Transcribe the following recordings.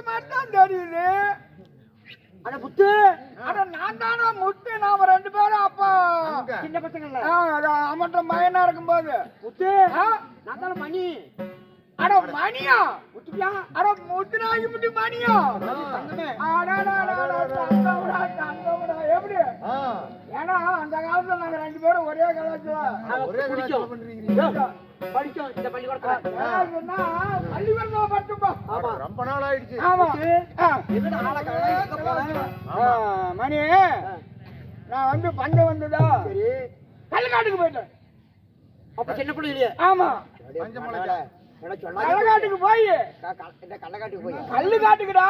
பார்த்த மாதிரி தான் தெரியுது அட முத்து. அட நான் தானே முத்து. நாம ரெண்டு பேரும் அப்போ. சின்ன அது அமட்ட மயனா இருக்கும்போது. முத்து. ஆ, நான் தானே மணி. அட மணியா? முத்துப்பியா அட முட்டு மணியா? அடடடடடட, தங்கம்டா, தங்கம்டா. எப்படி? ஏன்னா அந்த காலத்துல நாங்க ரெண்டு பேரும் ஒரே கலாச்சார அவன் பிடிக்கும் படிக்கும் இந்த பள்ளிக்கூடத்துல ஆமா. ரொம்ப நாள் ஆயிடுச்சு. ஆமா. மணி நான் வந்து பண்ட வந்ததா? சரி. கள்ளக்காட்டுக்கு போயிட்டேன். அப்ப சின்ன பிள்ளை இல்லையே? பஞ்சமலைக்கா? கள்ளக்காட்டுக்கு போய். கள்ளக்காட்டுக்கு போய்? கள்ளுக்காட்டுக்குடா.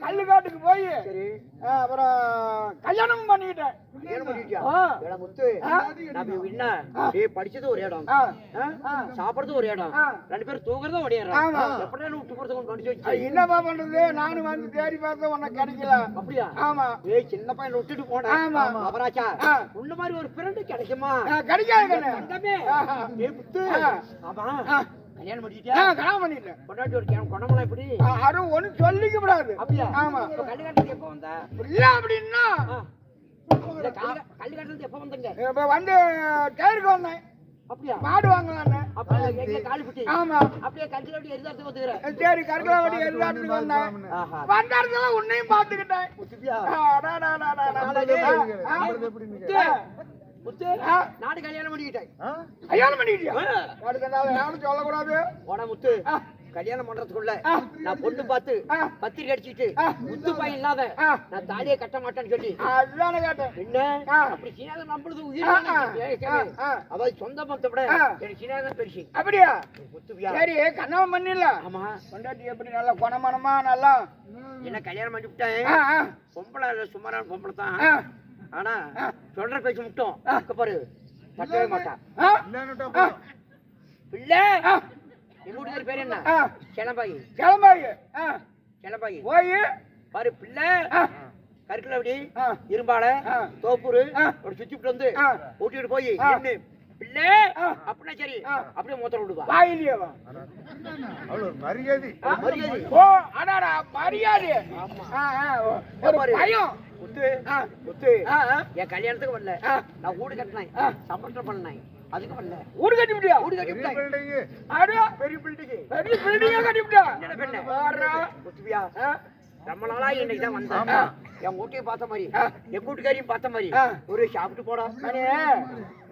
கள்ளுக்காட்டுக்கு போய். சரி. ஆ, அப்புறம் பண்ணிக்கிட்டேன். கல்யாணம் டேய் படிச்சது ஒரு இடம். சாப்பிடுறது ஒரு இடம். ரெண்டு பேரும் தூங்குறதும் ஒரு இடம். எப்படியா விட்டு போறது என்னப்பா பண்றது? நானும் வந்து தேடி பார்த்தேன் உனக்கு கிடைக்கல. அப்படியா? ஆமா. ஏய் சின்ன பையனை விட்டுட்டு போனேன். ஆமா. அவராச்சா? ஆ. உன்ன மாதிரி ஒரு ஃப்ரெண்டு கிடைக்குமா? கிடைக்காது. ஆமா. கல்யாணம் பண்ணிட்டியா கல்யாணம் பண்ணிட்டேன். கொண்டாட்டி ஒரு கேம் கொண்டமலாம் எப்படி? ஆ, அதுவும் ஒண்ணும் சொல்லிக்க கூடாது. அப்படியா? ஆமா. கல்லுக்காட்டுக்கு எப்போ வந்த? இல்ல அப்படின்னா கல்லுக்காட்டுல எப்போ வந்தீங்க? இப்ப வந்து டயருக்கு வந்தேன். அப்படியா? மாடு வாங்கலான்னு. அப்படியே? எங்க காலிப்புட்டி ஆமா. அப்படியே கஞ்சில அப்படியே எரிதாரத்துக்கு வந்துக்கிறேன் சரி வந்தேன். வந்த இடத்துல உன்னையும் பார்த்துக்கிட்டேன். முத்து முத்து. நாடு கல்யாணம் பண்ணிக்கிட்டேன் கல்யாணம் நாள் யாரும் சொல்லக்கூடாது. முத்து. கல்யாணம் பண்றதுக்குள்ள. நான் பொண்ணு பார்த்து. பத்திரிக்கை அடிச்சிட்டு. முத்து பையன் இல்லாத. நான் தாலியை கட்ட மாட்டேன்னு சொல்லி. அதுதானே கேட்டேன். என்ன. அப்படி சீனாத நம்புறது ஆ, உயிர் சொந்த மத்த விட ஆ. எனக்கு சீனாத பெருசு. அப்படியா? முத்துவியா? சரி கண்ணவன் பண்ணிடல ஆமா. பொண்டாட்டி எப்படி நல்லா குணமனமா நல்லா? என்ன கல்யாணம் பண்ணி விட்டேன் பொம்பளை சுமாரான பொம்பளை தான். ஆனா. சொல்ற பேச்சு மட்டும். அக்க பாரு தட்டவே மாட்டா. ஆ, இல்லன்னுட்டா ஆ, பிள்ளை! வீட்டுக்கார பேர் என்ன. கிளம்பாயி. கிளம்பாயி. கிளம்பாயி. போய். பாரு பிள்ளை. ஆ, கருக்கல அப்படி ஆ, இரும்பால. தோப்பூரு. ஒரு சுத்திட்டு வந்து. ஊட்டிட்டு போய் பிள்ளை. அப்படின்னா சரி. அப்படியே மூத்திரம் விடுவா. வாயிலேயே வா. அவ்வளவு மரியாதை. மரியாதை. ஓ அடாடா மரியாதை. ஆமா. ஒரு பாரு. பயம். முத்து ஆ, முத்து ஆ, ஆ, என் கல்யாணத்துக்கு வரல. நான் வீடு கட்டினேன். சம்பளம் பண்ணேன். அதுக்கு வரல. ஊடு கட்டி விட்டியா? வீடு கட்டி பெரிய பில்டிங் அடா பெரிய பில்டிங் பெரிய பில்டிங்கா கட்டி விட்டியா என்னடா பெண்ணு? பாருடா. ரொம்ப நாளா இன்னைக்கு தான் வந்தேன். ஆமா. என் வீட்டையும் பார்த்த மாதிரி. என் வீட்டுக்காரையும் பார்த்த மாதிரி. ஒரு சாப்பிட்டு போடா.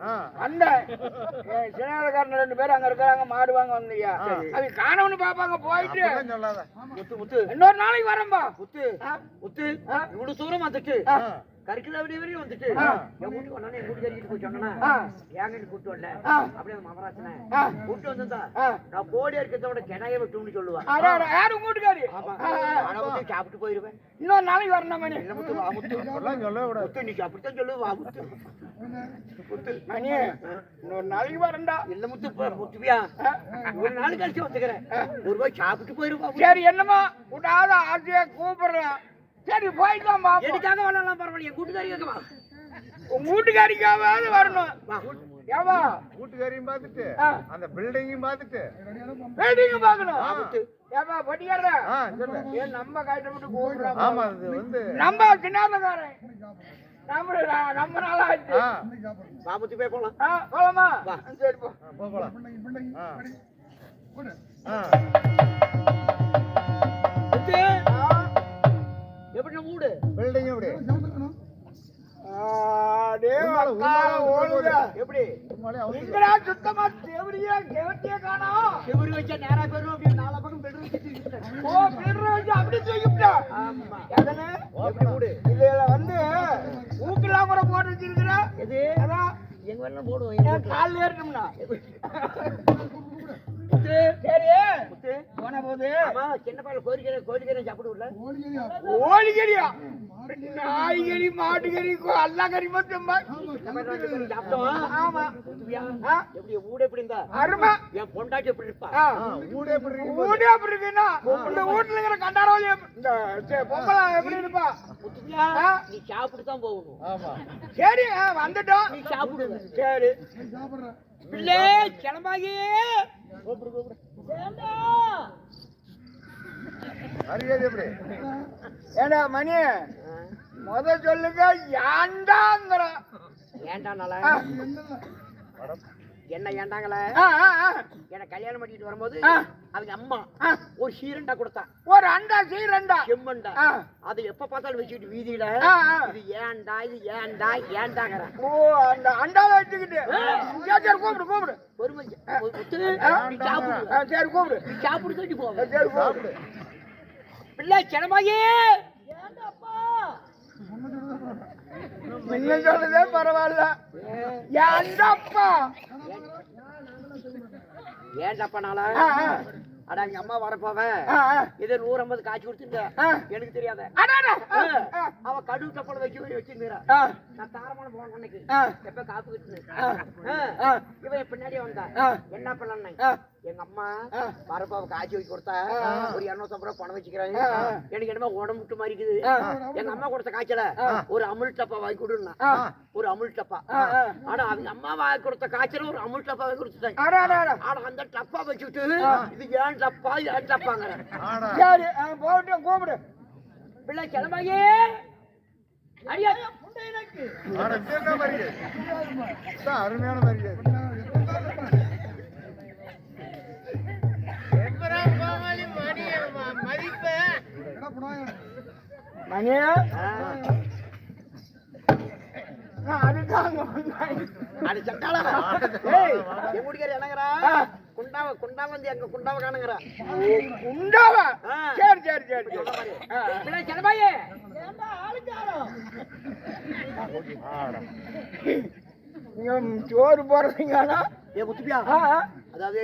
ஆ. அந்த சின்னகாரன் ரெண்டு பேரும் அங்க இருக்காங்க மாடு வாங்க வந்தீங்க சரி. அது காணவனு பாப்பாங்க போயிட்டு. முத்து முத்து. இன்னொரு நாளைக்கு வரேன்பா. முத்து முத்து. இவ்வளவு தூரம் வந்துட்டு. அப்படி வரையும் வந்துட்டு. என் வீட்டுக்கு வந்தானே என் வீட்டுக்கு போய் சொன்னா ஆ. ஏங்கன்னு கூட்டு வரல. அப்படியே மமராசன ஆ. கூட்டு வந்தா ஆ. நான் போடி இருக்கிறதோட கிணைய விட்டும்னு சொல்லுவேன் அடா, அடா, யாரு உங்க வீட்டுக்காரி? ஆமா. ஆ, ஆ. ஆனா முத்து சாப்பிட்டு போயிருவேன். இன்னொரு நாளைக்கு வரணும் மணி இல்ல முத்து சொல்லவே நீ அப்படித்தான் சொல்லு வா முத்து. முத்து. மணி இன்னொரு நாளைக்கு வரேன்டா. இல்ல முத்து முத்துவியா. ஒரு நாள் கழிச்சு வந்துக்கிறேன். ஒரு ரூபாய் சாப்பிட்டு போயிருவா சரி என்னமா விடாத ஆசையா கூப்பிடுறேன். சரி போயிட்டு தான் பாப்போம் எனக்காக வரலாம் பரவாயில்ல என் கூட்டுக்காரி கேட்கவா உங்க வீட்டுக்காரிக்காவது வரணும். வா ஏவா? வீட்டுக்காரையும் பார்த்துட்டு ஆ. அந்த பில்டிங்கையும் பார்த்துட்டு. வெயிட்டிங் பார்க்கணும். வா ஏவா சொல்லு ஏன் நம்ம கைட்ட விட்டு கூப்பிடுறோம். ஆமா அது வந்து நம்ம சின்னாதக்காரன் நம்ம நம்ம நாளா ஆச்சு வா முத்து போய் போலாம். ஆ, போலாமா? வா. சரி போ. ஆ, போ போலாம் ஆ. வீடு பில்டிங் எப்படி. எப்படி? சுத்தமா தேவடியா கேவட்டியா காணோம் செவரு வச்சா நேரா போயிரும் அப்படி நாலா பக்கம் பெட்ரூம் சுத்தி ஓ பிற வச்சு அப்படி தூக்கிவிட்டா? ஆமா. எதனே? எப்படி வீடு இதுல வந்து ஊக்கெல்லாம் கூட போட்டு வச்சிருக்கிற? எது? அதான். எங்க வரலாம் போடுவோம் கால் முத்து போன போது ஆமா சின்ன பையன் கோரிக்கை கோரிக்கை சாப்பிட விடல கோழிக்கறியா? நாய்கறி மாட்டுக்கறி எல்லா கறி மட்டும் எப்படி வீடு எப்படி இருந்தா? அருமை. என் பொண்டாட்டி எப்படி இருப்பா? வீடு எப்படி. வீடு எப்படி இருக்குன்னா இந்த வீட்டுல இருக்கிற கண்டாரவழி இந்த சே, பொம்பளை எப்படி இருப்பா. நீ சாப்பிட்டு தான் போகணும் சரி வந்துட்டோம். நீ சாப்பிடுங்க சரி. பிள்ளை கிளம்பாகி கூப்பிடு கூப்பிடு வேண்டாம் மரியாதை எப்படி? ஏடா மணி? முத சொல்லுங்க ஏண்டாங்கிற. ஏன்டா நல்லா. என்ன ஏண்டாங்களே. என்ன கல்யாணம் பண்ணிட்டு வரும்போது. அவங்க அம்மா. ஒரு சீரண்டா கொடுத்தா. ஒரு அண்டா சீரண்டா. செம்மண்டா. அது எப்ப பார்த்தாலும் வச்சுக்கிட்டு வீதியில. இது ஏன்டா இது ஏன்டா ஏன்டாங்கிற ஓ அந்த அண்டாவை வச்சுக்கிட்டு. சரி சரி கூப்பிடு கூப்பிடு. பொறுமை சரி கூப்பிடு. நீ சாப்பிடு சொல்லி போவேன் சரி கூப்பிடு. பிள்ளை கிளம்பாயே முன்ன சொல்றதே பரவாயில்ல ஆ. அட எங்க அம்மா வரப்போவ. ஆ, ஆ. இது நூறு ஐம்பது காய்ச்சி கொடுத்துருந்த ஆ. எனக்கு தெரியாத. அவ கடுகு டப்பல வச்சு வச்சிருந்தா நான் தாரமான போன ஆ. எப்ப காப்பு. இவன் பின்னாடி வந்தா. என்ன பண்ணேன் ஆ. எங்க அம்மா அவ காய்ச்சி வச்சு கொடுத்தா. ஒரு இரநூத்தம்பது ரூபா பணம் வச்சுக்கிறாங்க. எனக்கு என்னமோ உடம்பு விட்டு மாதிரி இருக்குது. எங்க அம்மா கொடுத்த காய்ச்சல ஒரு அமுல் டப்பா வாங்கி கொடுன்னா. ஒரு அமுல் டப்பா. ஆனா அவங்க அம்மா வாங்கி கொடுத்த காய்ச்சல ஒரு அமுல் டப்பா வாங்கி கொடுத்துட்டாங்க. ஆனா அந்த டப்பா வச்சுட்டு இது ஏன் டப்பா ஏன் டப்பாங்கிற. ஆடா. சரி கூப்பிடு. பிள்ளை கிளம்பாயே. அருமையான மரியாதை மணி நான் அதுக்காக. அடி சண்டாளா ஏய் எங்க குடிக்கிற என்னங்கறா குண்டாவ குண்டாவ வந்து எங்க குண்டாவ காணுங்கறா உண்டாவா ஆ. சரி சரி சரி சரி ஆ, ஆ. பிள்ளை கிளம்பாயே ஆடா நீங்க சோறு போடுறீங்களா ஏ ஆ. அதாவது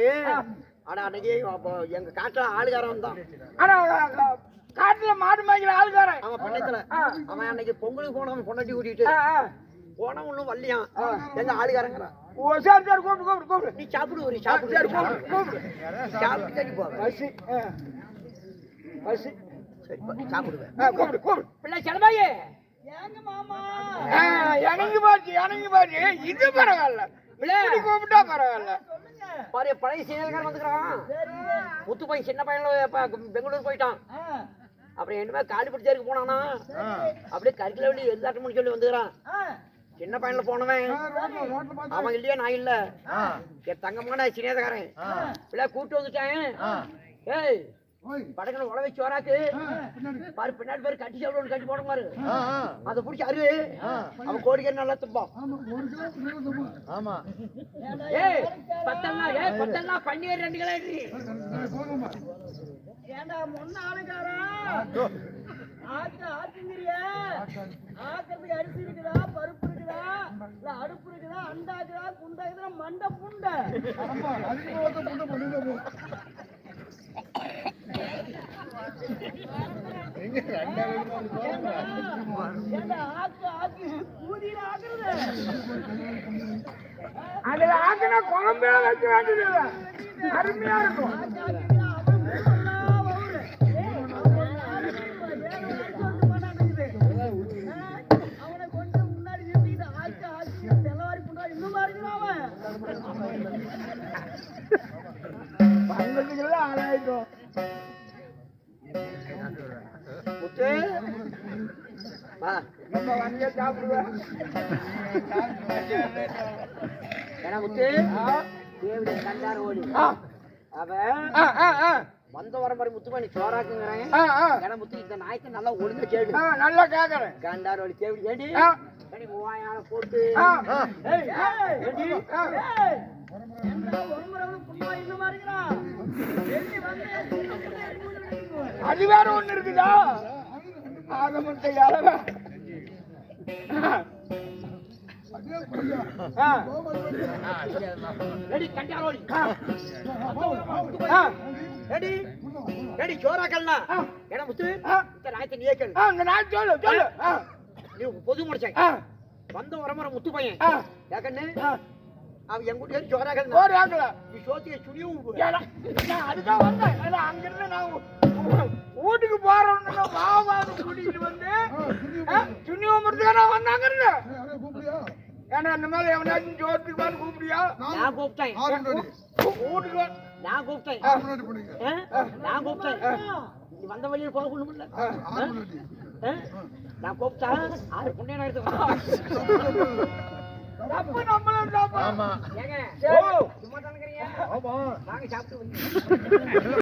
அட அன்னைக்கு எங்க காட்டுல ஆளுகாரன் வந்தான் ஆனா காட்டுல மாடு மேய்க்கிற ஆளுக்காரன் அவன் பண்ணத்துல. அவன் அன்னைக்கு பொங்கலுக்கு போனவன் பொண்டாட்டி கூட்டிட்டு. போன ஒண்ணும் வரலையாம் எங்க கூப்பிடு நீ சாப்பிடு ஒரு சாப்பிடு. சாப்பிட்டு தண்ணி போவேன் பசி சரி போ, சாப்பிடுவேன் பிள்ளை ஆ, இறங்கி போச்சு இறங்கி போச்சு. இது பரவாயில்ல. இப்படி கூப்பிட்டா பரவாயில்ல. பாரு பழைய சீனியர்காரன் வந்துக்கிறான். முத்து பையன் சின்ன பையன்ல இப்ப பெங்களூர் போயிட்டான். அப்புறம் என்னமே காலி பிடிச்சருக்கு போனானா? அப்படியே கருக்கில வழி எதிர்த்தாட்டம்னு சொல்லி வந்துக்கிறான். சின்ன பையன்ல போனவன். அவன் இல்லையா நான் இல்ல. என் தங்கமான சின்னதக்காரன் இல்ல கூட்டு வந்துட்டேன். ஏய் படகுல உழ வச்சு வராக்கு. பாரு பின்னாடி பேர் கட்டி சாப்பிடு கட்டி போட பாரு. அதை பிடிச்சி அரு. அவன் கோடிக்கை நல்லா துப்பான். ஆமா ஏய் பத்தல்லா ஏய் பத்தல்லா பன்னீர் ரெண்டு கிலோ. ஏண்டா முன்ன ஆளுக்காரா ஓ, ஆக்கு ஆக்குங்கிறிய ஆக்கிறதுக்கு அரிசி இருக்குதா? பருப்பு இருக்குதா? இல்ல அடுப்பு இருக்குதா? அண்டா இருக்குதா? குண்டா இருக்குதா? மண்டை புண்டை. அதுல ஆக்குனா குழம்பே வைக்க வேண்டியது அருமையா இருக்கும். ஆளாயிட்டோம் முத்து நம்ம வண்டியை சாப்பிடுவேன் ஏன்னா முத்து தேவடைய கண்டார ஓடி அவன் ஆ, வந்த வர மாதிரி முத்து பண்ணி சோறாக்குங்கிறேன் ஏன்னா முத்து இந்த நாய்க்கு நல்லா ஒழுங்கா கேடு நல்லா கேக்குறேன் கண்டார் ஓடி தேவடி ஏடி அது வேற ஒண்ணு இருக்குதா? ஆக மொத்த இளவ ஆ. ஏடி கண்டார ஓடி ஆ. ஆ. ஏடி ஏடி சோறாக்கல்னா ஆ. ஏன்னா முத்து. இந்த நாயத்தை நீயே கேளு. சொல்லு சொல்லு. பொது முடிச்சேன் ஆ. வந்த வரமர முத்து பையன். அவன் என் கூட நீ சோத்திய சுழியும் அதுதான் வந்தேன். அங்கிருந்து நான் வீட்டுக்கு போறோம்னு வாவான்னு கூட்டிட்டு வந்து உமரத்துக்கு நான் வந்தாங்கிறது ஏன்னா இந்த மாதிரி எவனாச்சும் சோத்துக்கு வந்து கூப்பிடியா நான் கூப்பிட்டேன். வீட்டுக்கு நான் கூப்பிட்டேன்? நான் கூப்பிட்டேன். நீ வந்த வழியில் போக முடியல நான் கூப்பிட்டா ஆறு புண்ணியம் எடுத்து தப்பு நம்மளும் தப்பு. ஆமா. ஏங்க. சும்மா தானுங்கிறீங்க ஆமா. வாங்க சாப்பிட்டு வந்து